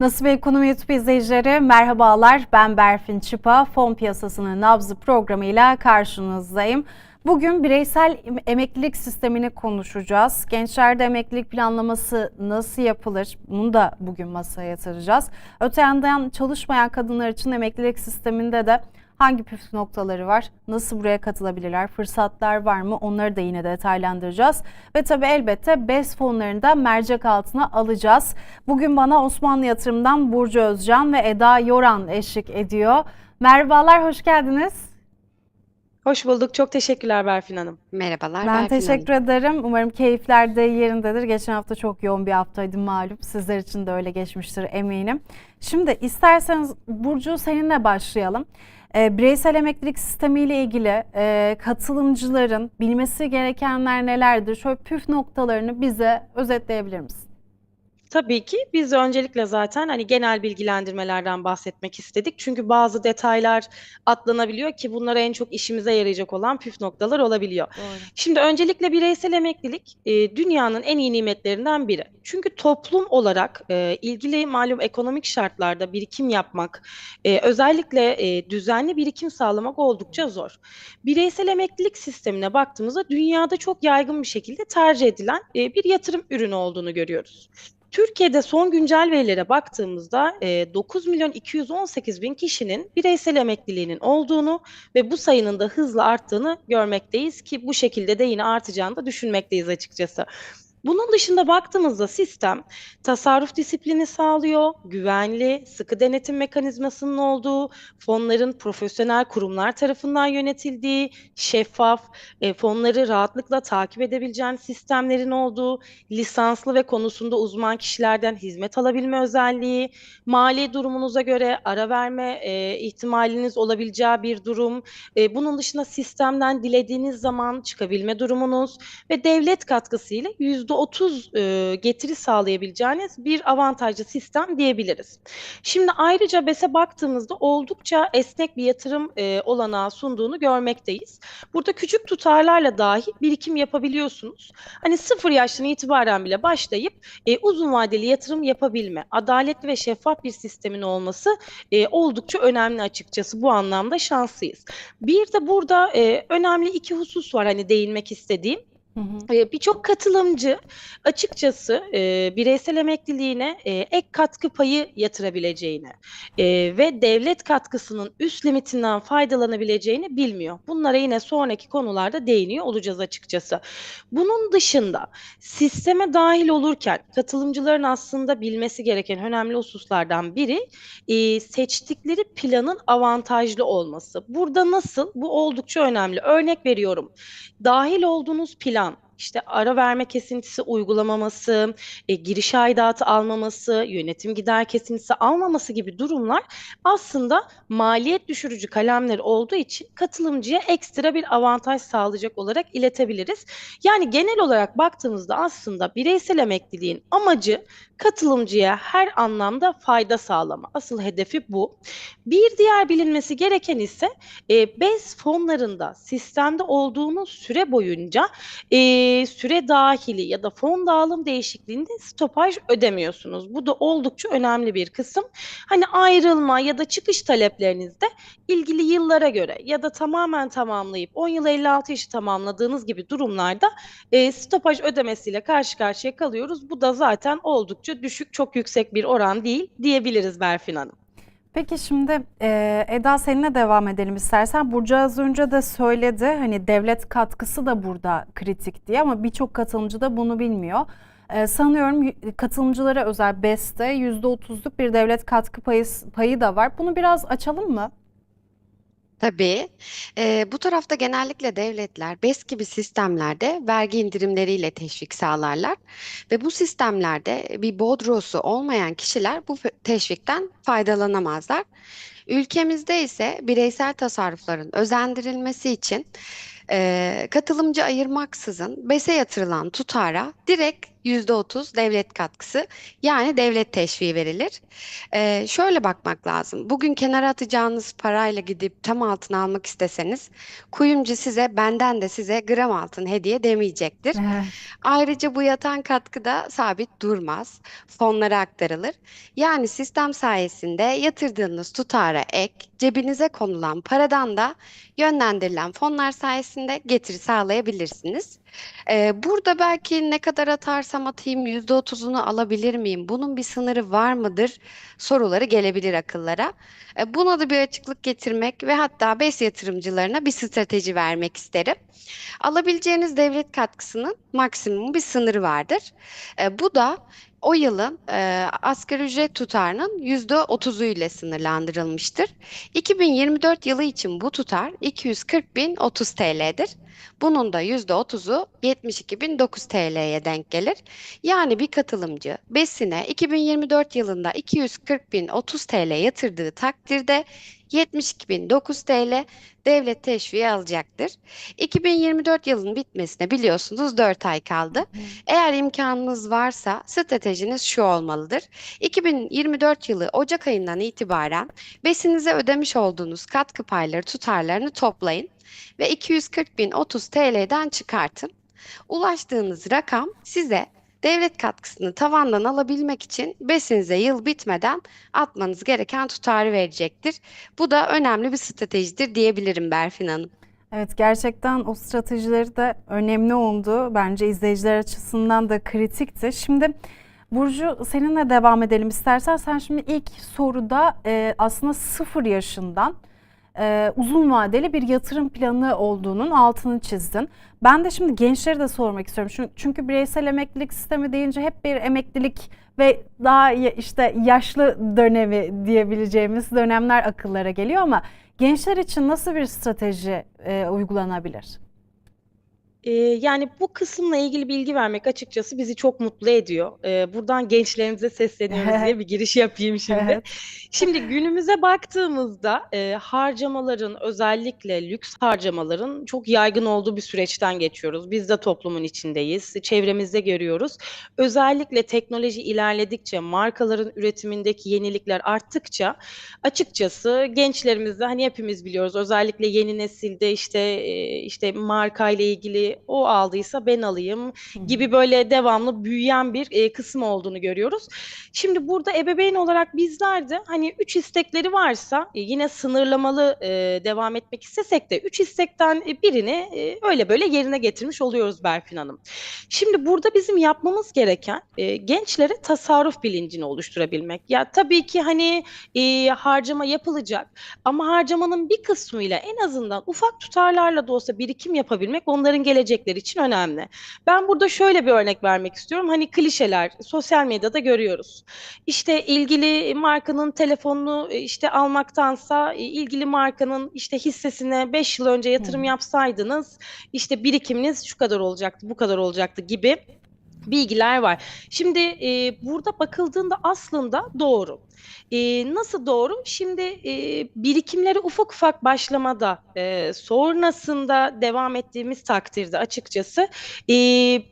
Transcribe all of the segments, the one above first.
Nasıl ekonomi YouTube izleyicileri merhabalar ben Berfin Çıpa fon piyasasının nabzı programıyla karşınızdayım. Bugün bireysel emeklilik sistemini konuşacağız. Gençlerde emeklilik planlaması nasıl yapılır? Bunu da bugün masaya yatıracağız. Öte yandan çalışmayan kadınlar için emeklilik sisteminde de hangi püf noktaları var? Nasıl buraya katılabilirler? Fırsatlar var mı? Onları da yine detaylandıracağız. Ve tabii elbette BES fonlarını da mercek altına alacağız. Bugün bana Osmanlı Yatırım'dan Burcu Özcan ve Eda Yoran eşlik ediyor. Merhabalar, hoş geldiniz. Hoş bulduk. Çok teşekkürler Berfin Hanım. Merhabalar Ben Berfin teşekkür ederim. Umarım keyifler de yerindedir. Geçen hafta çok yoğun bir haftaydı malum. Sizler için de öyle geçmiştir eminim. Şimdi isterseniz Burcu seninle başlayalım. E, bireysel emeklilik sistemi ile ilgili e, katılımcıların bilmesi gerekenler nelerdir? Şöyle püf noktalarını bize özetleyebilir misin? Tabii ki biz öncelikle zaten hani genel bilgilendirmelerden bahsetmek istedik. Çünkü bazı detaylar atlanabiliyor ki bunlara en çok işimize yarayacak olan püf noktalar olabiliyor. Doğru. Şimdi öncelikle bireysel emeklilik e, dünyanın en iyi nimetlerinden biri. Çünkü toplum olarak e, ilgili malum ekonomik şartlarda birikim yapmak, e, özellikle e, düzenli birikim sağlamak oldukça zor. Bireysel emeklilik sistemine baktığımızda dünyada çok yaygın bir şekilde tercih edilen e, bir yatırım ürünü olduğunu görüyoruz. Türkiye'de son güncel verilere baktığımızda e, 9 milyon 218 bin kişinin bireysel emekliliğinin olduğunu ve bu sayının da hızla arttığını görmekteyiz ki bu şekilde de yine artacağını da düşünmekteyiz açıkçası. Bunun dışında baktığımızda sistem tasarruf disiplini sağlıyor, güvenli, sıkı denetim mekanizmasının olduğu, fonların profesyonel kurumlar tarafından yönetildiği, şeffaf, e, fonları rahatlıkla takip edebileceğin sistemlerin olduğu, lisanslı ve konusunda uzman kişilerden hizmet alabilme özelliği, mali durumunuza göre ara verme e, ihtimaliniz olabileceği bir durum, e, bunun dışında sistemden dilediğiniz zaman çıkabilme durumunuz ve devlet katkısıyla %30 e, getiri sağlayabileceğiniz bir avantajlı sistem diyebiliriz. Şimdi ayrıca BES'e baktığımızda oldukça esnek bir yatırım e, olanağı sunduğunu görmekteyiz. Burada küçük tutarlarla dahi birikim yapabiliyorsunuz. Hani sıfır yaştan itibaren bile başlayıp e, uzun vadeli yatırım yapabilme, adaletli ve şeffaf bir sistemin olması e, oldukça önemli açıkçası. Bu anlamda şanslıyız. Bir de burada e, önemli iki husus var hani değinmek istediğim. Ee, Birçok katılımcı açıkçası e, bireysel emekliliğine e, ek katkı payı yatırabileceğini e, ve devlet katkısının üst limitinden faydalanabileceğini bilmiyor. Bunlara yine sonraki konularda değiniyor olacağız açıkçası. Bunun dışında sisteme dahil olurken katılımcıların aslında bilmesi gereken önemli hususlardan biri e, seçtikleri planın avantajlı olması. Burada nasıl? Bu oldukça önemli. Örnek veriyorum. Dahil olduğunuz plan işte ara verme kesintisi uygulamaması, e, giriş aidatı almaması, yönetim gider kesintisi almaması gibi durumlar aslında maliyet düşürücü kalemler olduğu için katılımcıya ekstra bir avantaj sağlayacak olarak iletebiliriz. Yani genel olarak baktığımızda aslında bireysel emekliliğin amacı katılımcıya her anlamda fayda sağlama. Asıl hedefi bu. Bir diğer bilinmesi gereken ise e, BES fonlarında sistemde olduğunuz süre boyunca e, süre dahili ya da fon dağılım değişikliğinde stopaj ödemiyorsunuz. Bu da oldukça önemli bir kısım. Hani ayrılma ya da çıkış taleplerinizde ilgili yıllara göre ya da tamamen tamamlayıp 10 yıl 56 yaşı tamamladığınız gibi durumlarda e, stopaj ödemesiyle karşı karşıya kalıyoruz. Bu da zaten oldukça düşük, çok yüksek bir oran değil diyebiliriz Berfin Hanım. Peki şimdi e, Eda seninle devam edelim istersen. Burcu az önce de söyledi hani devlet katkısı da burada kritik diye ama birçok katılımcı da bunu bilmiyor. E, sanıyorum katılımcılara özel BES'te %30'luk bir devlet katkı payı, payı da var. Bunu biraz açalım mı? Tabii. Eee, bu tarafta genellikle devletler BES gibi sistemlerde vergi indirimleriyle teşvik sağlarlar ve bu sistemlerde bir bodrosu olmayan kişiler bu teşvikten faydalanamazlar. Ülkemizde ise bireysel tasarrufların özendirilmesi için eee, katılımcı ayırmaksızın BES'e yatırılan tutara direkt %30 devlet katkısı yani devlet teşviği verilir. Ee, şöyle bakmak lazım. Bugün kenara atacağınız parayla gidip tam altın almak isteseniz kuyumcu size benden de size gram altın hediye demeyecektir. Ayrıca bu yatan katkı da sabit durmaz. Fonlara aktarılır. Yani sistem sayesinde yatırdığınız tutara ek, cebinize konulan paradan da yönlendirilen fonlar sayesinde getiri sağlayabilirsiniz. Ee, burada belki ne kadar atarsam atayım %30'unu alabilir miyim? Bunun bir sınırı var mıdır? Soruları gelebilir akıllara. Ee, buna da bir açıklık getirmek ve hatta BES yatırımcılarına bir strateji vermek isterim. Alabileceğiniz devlet katkısının maksimum bir sınırı vardır. E, bu da o yılın e, asgari ücret tutarının %30'u ile sınırlandırılmıştır. 2024 yılı için bu tutar 240.030 TL'dir. Bunun da %30'u 72.009 TL'ye denk gelir. Yani bir katılımcı BES'ine 2024 yılında 240.030 TL yatırdığı takdirde 72.009 TL devlet teşviği alacaktır. 2024 yılının bitmesine biliyorsunuz 4 ay kaldı. Eğer imkanınız varsa stratejiniz şu olmalıdır. 2024 yılı Ocak ayından itibaren besinize ödemiş olduğunuz katkı payları tutarlarını toplayın ve 240.030 TL'den çıkartın. Ulaştığınız rakam size devlet katkısını tavandan alabilmek için besinize yıl bitmeden atmanız gereken tutarı verecektir. Bu da önemli bir stratejidir diyebilirim Berfin Hanım. Evet gerçekten o stratejileri de önemli oldu. Bence izleyiciler açısından da kritikti. Şimdi Burcu seninle devam edelim istersen. Sen şimdi ilk soruda e, aslında sıfır yaşından e, uzun vadeli bir yatırım planı olduğunun altını çizdin. Ben de şimdi gençleri de sormak istiyorum. Çünkü, bireysel emeklilik sistemi deyince hep bir emeklilik ve daha işte yaşlı dönemi diyebileceğimiz dönemler akıllara geliyor ama gençler için nasıl bir strateji e, uygulanabilir? Ee, yani bu kısımla ilgili bilgi vermek açıkçası bizi çok mutlu ediyor. Ee, buradan gençlerimize sesleniyoruz diye bir giriş yapayım şimdi. Şimdi günümüze baktığımızda e, harcamaların özellikle lüks harcamaların çok yaygın olduğu bir süreçten geçiyoruz. Biz de toplumun içindeyiz, çevremizde görüyoruz. Özellikle teknoloji ilerledikçe, markaların üretimindeki yenilikler arttıkça açıkçası gençlerimizde hani hepimiz biliyoruz özellikle yeni nesilde işte e, işte marka ile ilgili o aldıysa ben alayım gibi böyle devamlı büyüyen bir e, kısım olduğunu görüyoruz. Şimdi burada ebeveyn olarak bizler de hani üç istekleri varsa e, yine sınırlamalı e, devam etmek istesek de üç istekten e, birini e, öyle böyle yerine getirmiş oluyoruz Berfin Hanım. Şimdi burada bizim yapmamız gereken e, gençlere tasarruf bilincini oluşturabilmek. Ya tabii ki hani e, harcama yapılacak ama harcamanın bir kısmıyla en azından ufak tutarlarla da olsa birikim yapabilmek onların gelecekleri için önemli. Ben burada şöyle bir örnek vermek istiyorum. Hani klişeler sosyal medyada görüyoruz. İşte ilgili markanın telefonunu e, işte almaktansa e, ilgili markanın işte hissesine 5 yıl önce yatırım yapsaydınız işte birikiminiz şu kadar olacaktı, bu kadar olacaktı gibi bilgiler var. Şimdi e, burada bakıldığında aslında doğru. E, nasıl doğru? Şimdi e, birikimleri ufak ufak başlamada, e, sonrasında devam ettiğimiz takdirde açıkçası e,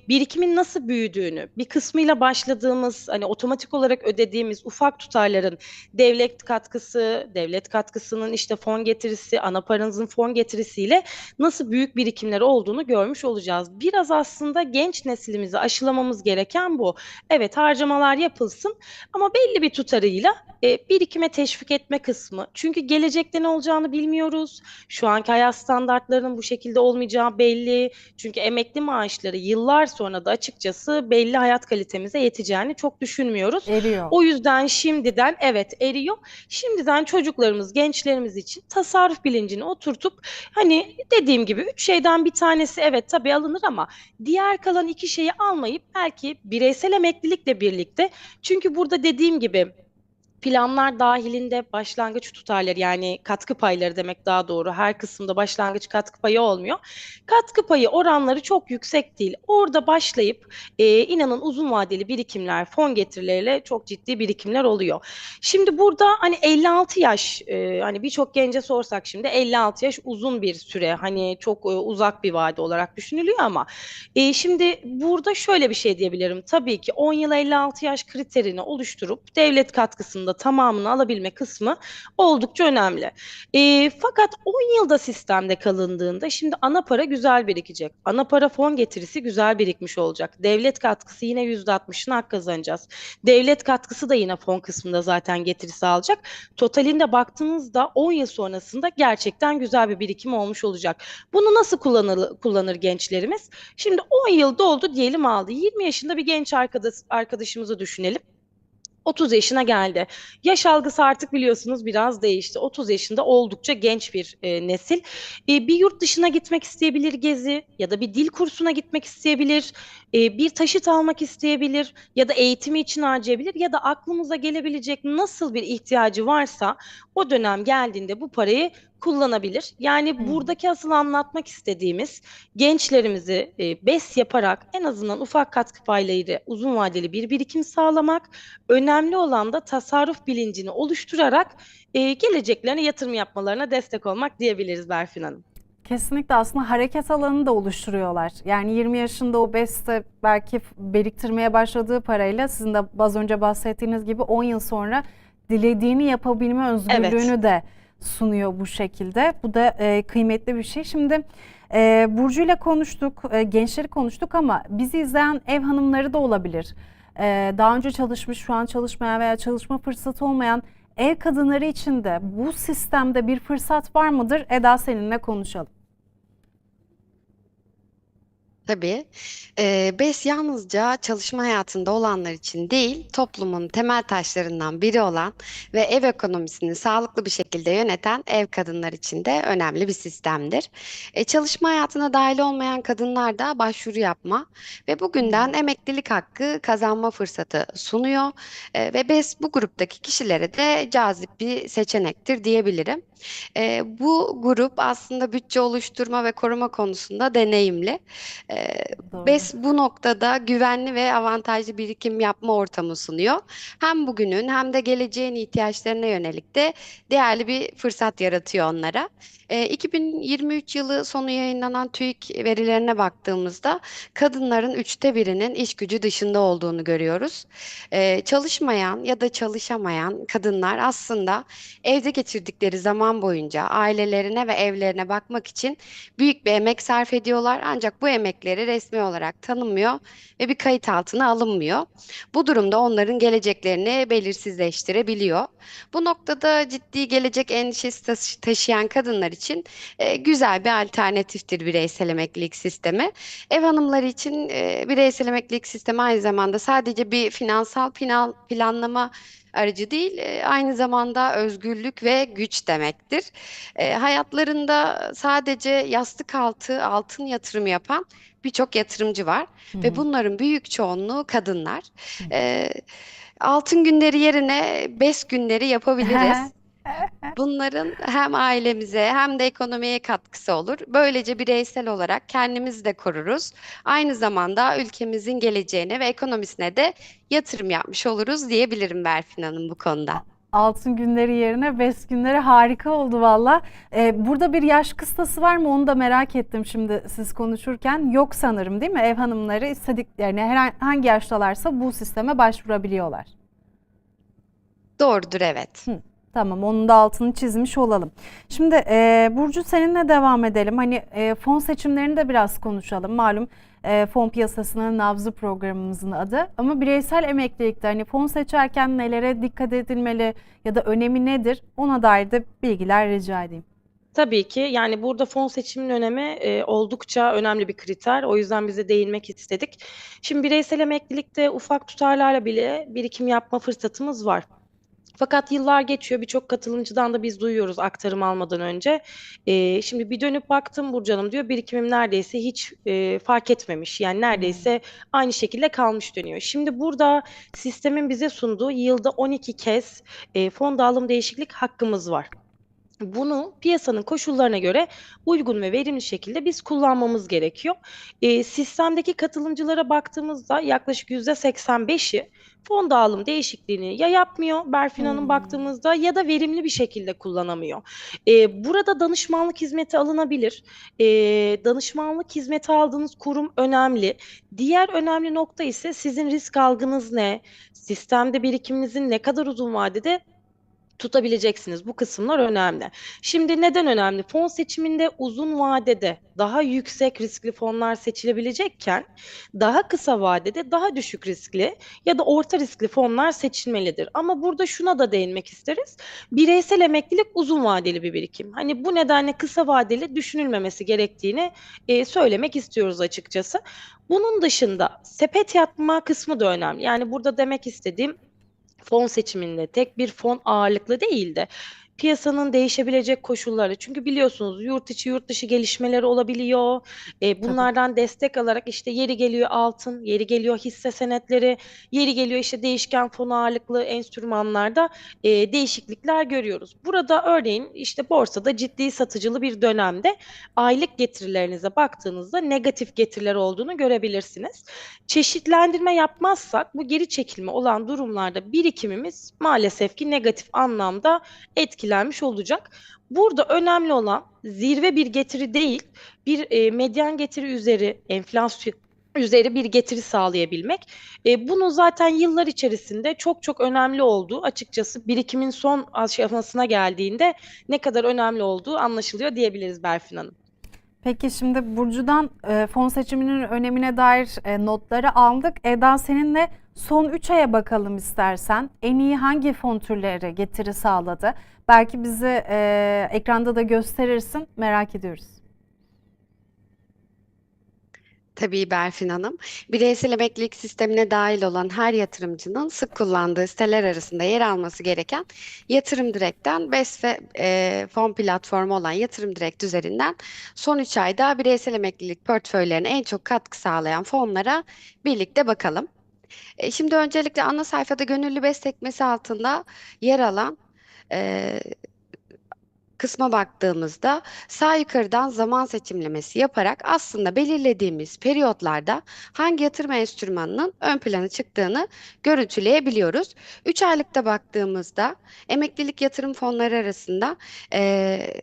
birikimin nasıl büyüdüğünü, bir kısmıyla başladığımız, hani otomatik olarak ödediğimiz ufak tutarların devlet katkısı, devlet katkısının işte fon getirisi, ana paranızın fon getirisiyle nasıl büyük birikimler olduğunu görmüş olacağız. Biraz aslında genç neslimizi aşılamamız gereken bu. Evet harcamalar yapılsın ama belli bir tutarıyla e, birikime teşvik etme kısmı. Çünkü gelecekte ne olacağını bilmiyoruz. Şu anki hayat standartlarının bu şekilde olmayacağı belli. Çünkü emekli maaşları yıllar sonra da açıkçası belli hayat kalitemize yeteceğini çok düşünmüyoruz. Eriyor. O yüzden şimdiden evet eriyor. Şimdiden çocuklarımız, gençlerimiz için tasarruf bilincini oturtup hani dediğim gibi üç şeyden bir tanesi evet tabii alınır ama diğer kalan iki şeyi almayıp belki bireysel emeklilikle birlikte. Çünkü burada dediğim gibi planlar dahilinde başlangıç tutarları yani katkı payları demek daha doğru. Her kısımda başlangıç katkı payı olmuyor. Katkı payı oranları çok yüksek değil. Orada başlayıp e, inanın uzun vadeli birikimler, fon getirileriyle çok ciddi birikimler oluyor. Şimdi burada hani 56 yaş e, hani birçok gence sorsak şimdi 56 yaş uzun bir süre hani çok e, uzak bir vade olarak düşünülüyor ama e, şimdi burada şöyle bir şey diyebilirim. Tabii ki 10 yıl 56 yaş kriterini oluşturup devlet katkısında tamamını alabilme kısmı oldukça önemli. E, fakat 10 yılda sistemde kalındığında şimdi ana para güzel birikecek. Ana para fon getirisi güzel birikmiş olacak. Devlet katkısı yine %60'ını hak kazanacağız. Devlet katkısı da yine fon kısmında zaten getirisi alacak. Totalinde baktığınızda 10 yıl sonrasında gerçekten güzel bir birikim olmuş olacak. Bunu nasıl kullanır, kullanır gençlerimiz? Şimdi 10 yıl doldu diyelim aldı. 20 yaşında bir genç arkadaş, arkadaşımızı düşünelim. 30 yaşına geldi. Yaş algısı artık biliyorsunuz biraz değişti. 30 yaşında oldukça genç bir e, nesil. E, bir yurt dışına gitmek isteyebilir gezi ya da bir dil kursuna gitmek isteyebilir, e, bir taşıt almak isteyebilir ya da eğitimi için harcayabilir ya da aklımıza gelebilecek nasıl bir ihtiyacı varsa o dönem geldiğinde bu parayı kullanabilir. Yani Hmm. buradaki asıl anlatmak istediğimiz gençlerimizi e, BES yaparak en azından ufak katkı payları uzun vadeli bir birikim sağlamak, önemli olan da tasarruf bilincini oluşturarak e, geleceklerine yatırım yapmalarına destek olmak diyebiliriz Berfin Hanım. Kesinlikle aslında hareket alanını da oluşturuyorlar. Yani 20 yaşında o beste belki biriktirmeye başladığı parayla sizin de az önce bahsettiğiniz gibi 10 yıl sonra dilediğini yapabilme özgürlüğünü de sunuyor bu şekilde. Bu da e, kıymetli bir şey. Şimdi e, Burcu ile konuştuk, e, gençleri konuştuk ama bizi izleyen ev hanımları da olabilir. E, daha önce çalışmış, şu an çalışmayan veya çalışma fırsatı olmayan ev kadınları için de bu sistemde bir fırsat var mıdır? Eda seninle konuşalım. Tabii. Ee, BES yalnızca çalışma hayatında olanlar için değil, toplumun temel taşlarından biri olan ve ev ekonomisini sağlıklı bir şekilde yöneten ev kadınlar için de önemli bir sistemdir. E, çalışma hayatına dahil olmayan kadınlar da başvuru yapma ve bugünden emeklilik hakkı kazanma fırsatı sunuyor. E, ve BES bu gruptaki kişilere de cazip bir seçenektir diyebilirim. E, bu grup aslında bütçe oluşturma ve koruma konusunda deneyimli. Doğru. BES bu noktada güvenli ve avantajlı birikim yapma ortamı sunuyor. Hem bugünün hem de geleceğin ihtiyaçlarına yönelik de değerli bir fırsat yaratıyor onlara. E, 2023 yılı sonu yayınlanan TÜİK verilerine baktığımızda kadınların üçte birinin iş gücü dışında olduğunu görüyoruz. E, çalışmayan ya da çalışamayan kadınlar aslında evde geçirdikleri zaman boyunca ailelerine ve evlerine bakmak için büyük bir emek sarf ediyorlar. Ancak bu emekleri resmi olarak tanınmıyor ve bir kayıt altına alınmıyor. Bu durumda onların geleceklerini belirsizleştirebiliyor. Bu noktada ciddi gelecek endişesi taşı- taşıyan kadınlar için e, güzel bir alternatiftir bireysel emeklilik sistemi. Ev hanımları için e, bireysel emeklilik sistemi aynı zamanda sadece bir finansal plan, planlama aracı değil, e, aynı zamanda özgürlük ve güç demektir. E, hayatlarında sadece yastık altı altın yatırımı yapan birçok yatırımcı var Hı ve bunların büyük çoğunluğu kadınlar. E, altın günleri yerine bes günleri yapabiliriz. Bunların hem ailemize hem de ekonomiye katkısı olur. Böylece bireysel olarak kendimizi de koruruz. Aynı zamanda ülkemizin geleceğine ve ekonomisine de yatırım yapmış oluruz diyebilirim Berfin Hanım bu konuda. Altın günleri yerine bes günleri harika oldu valla. Ee, burada bir yaş kıstası var mı onu da merak ettim şimdi siz konuşurken. Yok sanırım değil mi? Ev hanımları istediklerini her hangi yaştalarsa bu sisteme başvurabiliyorlar. Doğrudur evet. Tamam onun da altını çizmiş olalım. Şimdi e, Burcu seninle devam edelim. Hani e, fon seçimlerini de biraz konuşalım. Malum e, fon piyasasının nabzı programımızın adı. Ama bireysel emeklilikte hani fon seçerken nelere dikkat edilmeli ya da önemi nedir? Ona dair de bilgiler rica edeyim. Tabii ki yani burada fon seçiminin önemi e, oldukça önemli bir kriter. O yüzden bize değinmek istedik. Şimdi bireysel emeklilikte ufak tutarlarla bile birikim yapma fırsatımız var. Fakat yıllar geçiyor. Birçok katılımcıdan da biz duyuyoruz aktarım almadan önce. Ee, şimdi bir dönüp baktım Burcu Hanım diyor birikimim neredeyse hiç e, fark etmemiş. Yani neredeyse aynı şekilde kalmış dönüyor. Şimdi burada sistemin bize sunduğu yılda 12 kez e, fon dağılım değişiklik hakkımız var. Bunu piyasanın koşullarına göre uygun ve verimli şekilde biz kullanmamız gerekiyor. E, sistemdeki katılımcılara baktığımızda yaklaşık %85'i fon dağılım değişikliğini ya yapmıyor Berfin Hanım Hmm. baktığımızda ya da verimli bir şekilde kullanamıyor. E, burada danışmanlık hizmeti alınabilir. E, danışmanlık hizmeti aldığınız kurum önemli. Diğer önemli nokta ise sizin risk algınız ne? Sistemde birikiminizin ne kadar uzun vadede tutabileceksiniz. Bu kısımlar önemli. Şimdi neden önemli? Fon seçiminde uzun vadede daha yüksek riskli fonlar seçilebilecekken daha kısa vadede daha düşük riskli ya da orta riskli fonlar seçilmelidir. Ama burada şuna da değinmek isteriz. Bireysel emeklilik uzun vadeli bir birikim. Hani bu nedenle kısa vadeli düşünülmemesi gerektiğini e, söylemek istiyoruz açıkçası. Bunun dışında sepet yatma kısmı da önemli. Yani burada demek istediğim fon seçiminde tek bir fon ağırlıklı değil de piyasanın değişebilecek koşulları. Çünkü biliyorsunuz yurt içi yurt dışı gelişmeleri olabiliyor. E, bunlardan destek alarak işte yeri geliyor altın, yeri geliyor hisse senetleri, yeri geliyor işte değişken fon ağırlıklı enstrümanlarda e, değişiklikler görüyoruz. Burada örneğin işte borsada ciddi satıcılı bir dönemde aylık getirilerinize baktığınızda negatif getiriler olduğunu görebilirsiniz. Çeşitlendirme yapmazsak bu geri çekilme olan durumlarda birikimimiz maalesef ki negatif anlamda etkilenmiş olacak. Burada önemli olan zirve bir getiri değil, bir e, medyan getiri üzeri enflasyon üzeri bir getiri sağlayabilmek. E, bunu zaten yıllar içerisinde çok çok önemli olduğu açıkçası birikimin son aşamasına geldiğinde ne kadar önemli olduğu anlaşılıyor diyebiliriz Berfin Hanım. Peki şimdi Burcu'dan e, fon seçiminin önemine dair e, notları aldık. Eda seninle son 3 aya bakalım istersen. En iyi hangi fon türleri getiri sağladı? Belki bizi e, ekranda da gösterirsin. Merak ediyoruz. Tabii Berfin Hanım. Bireysel emeklilik sistemine dahil olan her yatırımcının sık kullandığı siteler arasında yer alması gereken Yatırım Direkt'ten BES ve e, fon platformu olan Yatırım Direkt üzerinden son 3 ayda bireysel emeklilik portföylerine en çok katkı sağlayan fonlara birlikte bakalım. E, şimdi öncelikle ana sayfada gönüllü BES sekmesi altında yer alan e, kısma baktığımızda sağ yukarıdan zaman seçimlemesi yaparak aslında belirlediğimiz periyotlarda hangi yatırım enstrümanının ön plana çıktığını görüntüleyebiliyoruz. 3 aylıkta baktığımızda emeklilik yatırım fonları arasında eee,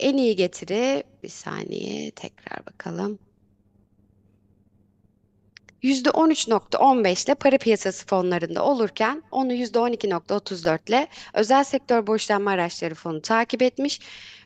en iyi getiri bir saniye tekrar bakalım. %13.15 ile para piyasası fonlarında olurken onu %12.34 ile özel sektör borçlanma araçları fonu takip etmiş.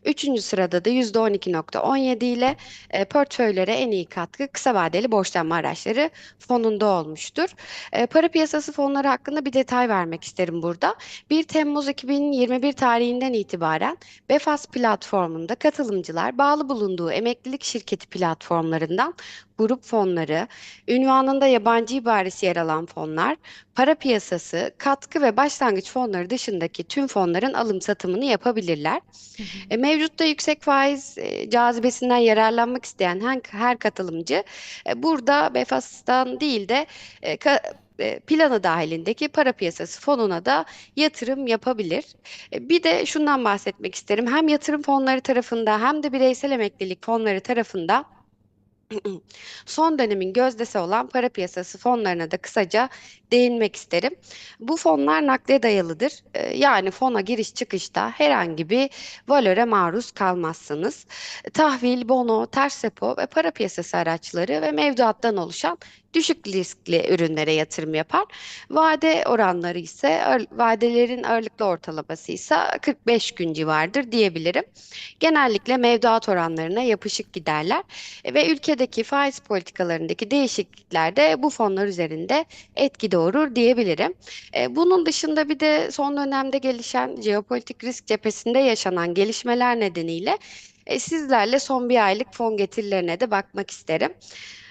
Üçüncü sırada da %12.17 ile e, portföylere en iyi katkı kısa vadeli borçlanma araçları fonunda olmuştur. E, para piyasası fonları hakkında bir detay vermek isterim burada. 1 Temmuz 2021 tarihinden itibaren Befas platformunda katılımcılar bağlı bulunduğu emeklilik şirketi platformlarından grup fonları, ünvanında yabancı ibaresi yer alan fonlar, para piyasası, katkı ve başlangıç fonları dışındaki tüm fonların alım satımını yapabilirler. E, mevcutta yüksek faiz e, cazibesinden yararlanmak isteyen her, her katılımcı e, burada Befas'tan değil de e, ka- planı dahilindeki para piyasası fonuna da yatırım yapabilir. Bir de şundan bahsetmek isterim. Hem yatırım fonları tarafında hem de bireysel emeklilik fonları tarafında son dönemin gözdesi olan para piyasası fonlarına da kısaca değinmek isterim. Bu fonlar nakde dayalıdır. Ee, Yani fona giriş çıkışta herhangi bir valöre maruz kalmazsınız. Tahvil, bono, ters repo ve para piyasası araçları ve mevduattan oluşan düşük riskli ürünlere yatırım yapar. Vade oranları ise vadelerin ağırlıklı ortalaması ise 45 gün civardır diyebilirim. Genellikle mevduat oranlarına yapışık giderler ve ülkedeki faiz politikalarındaki değişiklikler de bu fonlar üzerinde etki doğurur diyebilirim. E, Bunun dışında bir de son dönemde gelişen jeopolitik risk cephesinde yaşanan gelişmeler nedeniyle e, sizlerle son bir aylık fon getirilerine de bakmak isterim.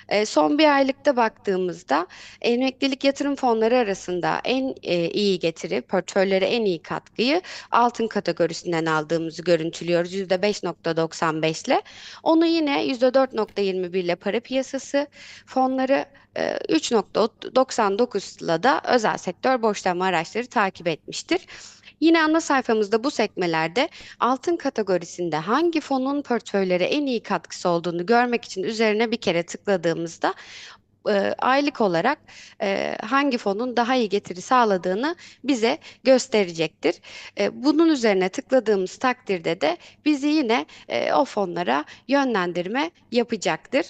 E, son bir aylıkta baktığımızda emeklilik yatırım fonları arasında en e, iyi getiri, portföylere en iyi katkıyı altın kategorisinden aldığımızı görüntülüyoruz %5.95 ile. Onu yine %4.21 ile para piyasası fonları e, 3.99 ile da özel sektör borçlanma araçları takip etmiştir. Yine ana sayfamızda bu sekmelerde altın kategorisinde hangi fonun portföylere en iyi katkısı olduğunu görmek için üzerine bir kere tıkladığımızda e, aylık olarak e, hangi fonun daha iyi getiri sağladığını bize gösterecektir. E, bunun üzerine tıkladığımız takdirde de bizi yine e, o fonlara yönlendirme yapacaktır.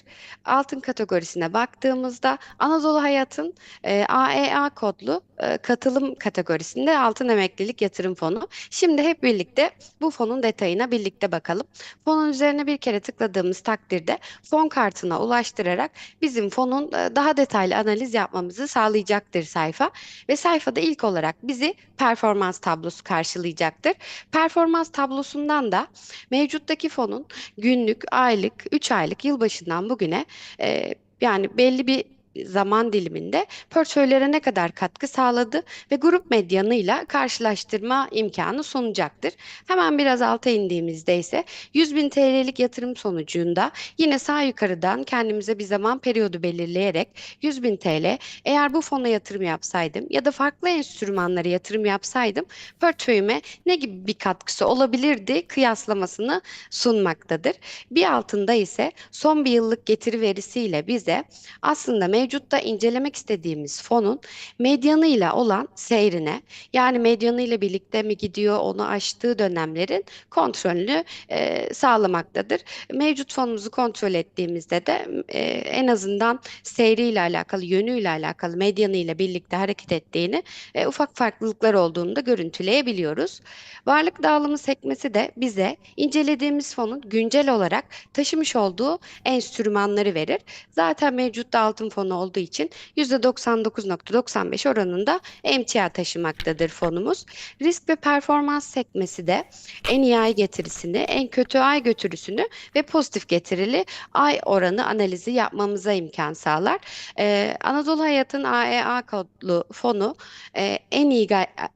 Altın kategorisine baktığımızda Anadolu Hayat'ın e, AEA kodlu e, katılım kategorisinde altın emeklilik yatırım fonu. Şimdi hep birlikte bu fonun detayına birlikte bakalım. Fonun üzerine bir kere tıkladığımız takdirde fon kartına ulaştırarak bizim fonun e, daha detaylı analiz yapmamızı sağlayacaktır sayfa ve sayfada ilk olarak bizi performans tablosu karşılayacaktır. Performans tablosundan da mevcuttaki fonun günlük, aylık, 3 aylık yılbaşından bugüne e, yani belli bir zaman diliminde portföylere ne kadar katkı sağladı ve grup medyanıyla karşılaştırma imkanı sunacaktır. Hemen biraz alta indiğimizde ise 100 bin TL'lik yatırım sonucunda yine sağ yukarıdan kendimize bir zaman periyodu belirleyerek 100 bin TL eğer bu fona yatırım yapsaydım ya da farklı enstrümanlara yatırım yapsaydım portföyüme ne gibi bir katkısı olabilirdi kıyaslamasını sunmaktadır. Bir altında ise son bir yıllık getiri verisiyle bize aslında mevcutta incelemek istediğimiz fonun medyanıyla olan seyrine yani medyanıyla birlikte mi gidiyor onu aştığı dönemlerin kontrolünü e, sağlamaktadır. Mevcut fonumuzu kontrol ettiğimizde de e, en azından seyriyle alakalı, yönüyle alakalı medyanıyla birlikte hareket ettiğini, e, ufak farklılıklar olduğunu da görüntüleyebiliyoruz. Varlık dağılımı sekmesi de bize incelediğimiz fonun güncel olarak taşımış olduğu enstrümanları verir. Zaten mevcutta altın fonu olduğu için %99.95 oranında emtia taşımaktadır fonumuz. Risk ve performans sekmesi de en iyi ay getirisini, en kötü ay götürüsünü ve pozitif getirili ay oranı analizi yapmamıza imkan sağlar. Ee, Anadolu Hayat'ın AEA kodlu fonu e, en iyi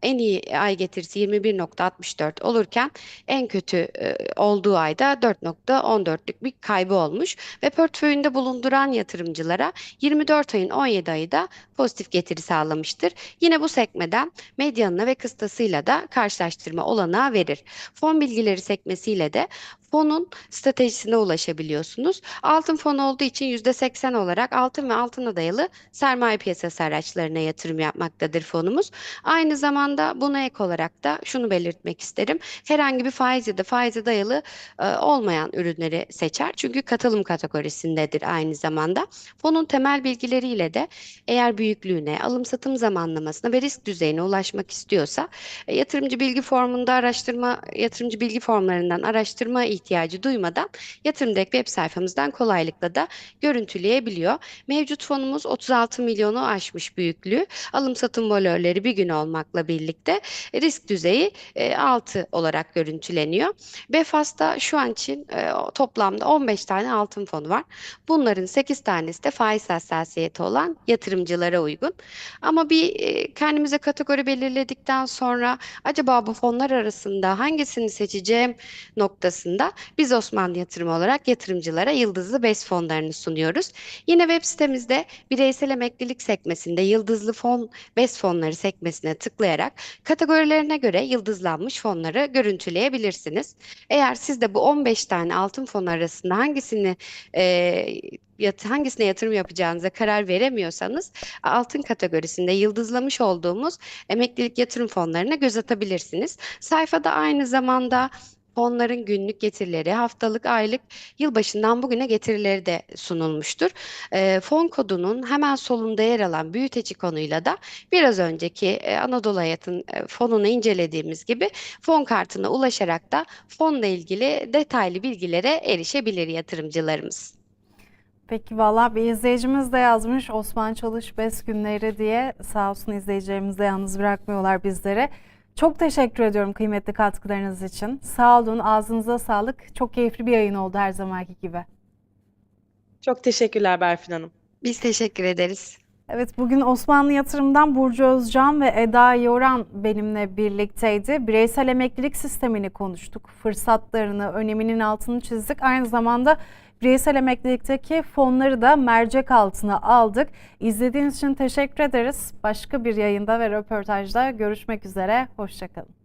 en iyi ay getirisi 21.64 olurken en kötü e, olduğu ayda 4.14'lük bir kaybı olmuş ve portföyünde bulunduran yatırımcılara 24 ayın 17 ayı da pozitif getiri sağlamıştır. Yine bu sekmeden medyanına ve kıstasıyla da karşılaştırma olanağı verir. Fon bilgileri sekmesiyle de fonun stratejisine ulaşabiliyorsunuz. Altın fonu olduğu için %80 olarak altın ve altına dayalı sermaye piyasası araçlarına yatırım yapmaktadır fonumuz. Aynı zamanda buna ek olarak da şunu belirtmek isterim. Herhangi bir faiz ya da faize dayalı e, olmayan ürünleri seçer. Çünkü katılım kategorisindedir aynı zamanda. Fonun temel bilgileriyle de eğer büyüklüğüne, alım satım zamanlamasına ve risk düzeyine ulaşmak istiyorsa e, yatırımcı bilgi formunda araştırma, yatırımcı bilgi formlarından araştırma ihtiyacı duymadan yatırım direkt web sayfamızdan kolaylıkla da görüntüleyebiliyor. Mevcut fonumuz 36 milyonu aşmış büyüklüğü. Alım satım volörleri bir gün olmakla birlikte risk düzeyi e, 6 olarak görüntüleniyor. Befas'ta şu an için e, toplamda 15 tane altın fonu var. Bunların 8 tanesi de faiz hassasiyeti olan yatırımcılara uygun. Ama bir e, kendimize kategori belirledikten sonra acaba bu fonlar arasında hangisini seçeceğim noktasında biz Osmanlı Yatırım olarak yatırımcılara yıldızlı BES fonlarını sunuyoruz. Yine web sitemizde bireysel emeklilik sekmesinde yıldızlı fon BES fonları sekmesine tıklayarak kategorilerine göre yıldızlanmış fonları görüntüleyebilirsiniz. Eğer siz de bu 15 tane altın fon arasında hangisini e, hangisine yatırım yapacağınıza karar veremiyorsanız altın kategorisinde yıldızlamış olduğumuz emeklilik yatırım fonlarına göz atabilirsiniz. Sayfada aynı zamanda fonların günlük getirileri, haftalık, aylık, yılbaşından bugüne getirileri de sunulmuştur. Ee, fon kodunun hemen solunda yer alan büyüteci konuyla da biraz önceki e, Anadolu Hayat'ın e, fonunu incelediğimiz gibi fon kartına ulaşarak da fonla ilgili detaylı bilgilere erişebilir yatırımcılarımız. Peki valla bir izleyicimiz de yazmış Osman Çalış Bes günleri diye sağ olsun izleyicilerimiz de yalnız bırakmıyorlar bizleri. Çok teşekkür ediyorum kıymetli katkılarınız için. Sağ olun, ağzınıza sağlık. Çok keyifli bir yayın oldu her zamanki gibi. Çok teşekkürler Berfin Hanım. Biz teşekkür ederiz. Evet bugün Osmanlı Yatırım'dan Burcu Özcan ve Eda Yoran benimle birlikteydi. Bireysel emeklilik sistemini konuştuk. Fırsatlarını, öneminin altını çizdik. Aynı zamanda bireysel emeklilikteki fonları da mercek altına aldık. İzlediğiniz için teşekkür ederiz. Başka bir yayında ve röportajda görüşmek üzere. Hoşçakalın.